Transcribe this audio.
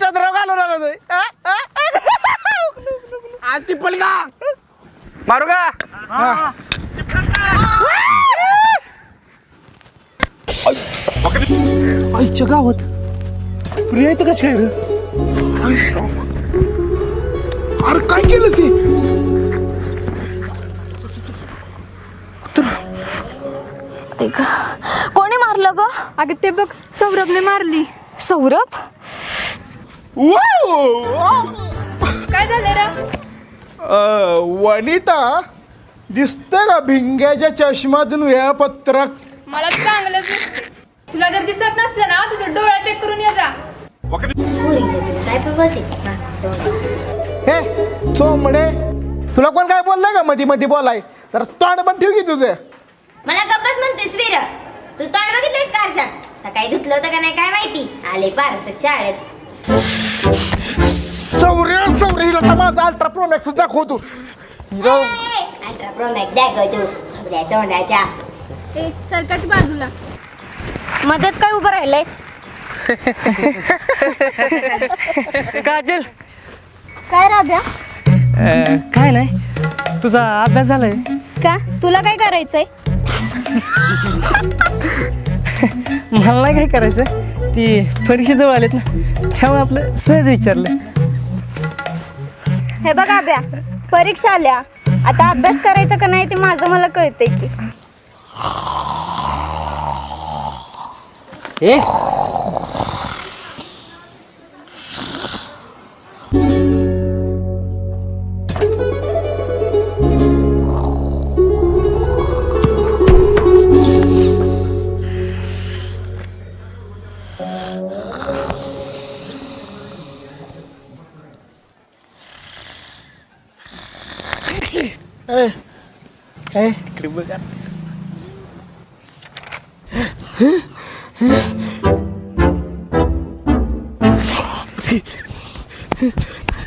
चंद्राव घालवणार आज मारू का? आईच्या गावात. प्रिया कशी काय अरे काय केलं कोणी मारलं ग? अगं ते बघ सौरभने मारली. सौरभ? काय झालं रे? वनिता दिसतंय का भिंग्याच्या चष्मातून वेळापत्रक? मला चांगलंच दिसते तुला जर दिसत नसलं ना तुझं डोळा चेक करून ये जा. हे चोमडे तुला कोण काय बोललाय का मध्ये मध्ये बोलाय? तर तोंड पण ठेव की तुझं. मला गप्पच म्हणतेस वीर. तू तोंड बघितलंयस का आरशात? सकाळी धुतलं होतं का नाही काय माहिती? आले पारस शाळेत. सौर्य सौर्य हिला माझा अल्ट्रा प्रो मॅक्स दाखवतो हिरो प्रो आपल्या तोंडाच्या. ए बाजूला. मध्येच काय उभं राहिलंय? काजल. काय राध्या काय नाही. तुझा अभ्यास झालाय? का? तुला काय करायचंय? मला नाही काय करायचं ती परीक्षेजवळ आलेत ना त्यामुळे आपलं सहज विचारलं. हे बघ आब्या परीक्षा आल्या. आता अभ्यास करायचा का नाही ते माझं मला कळतंय की. ए Ê Ê Đừng bước ăn Hả?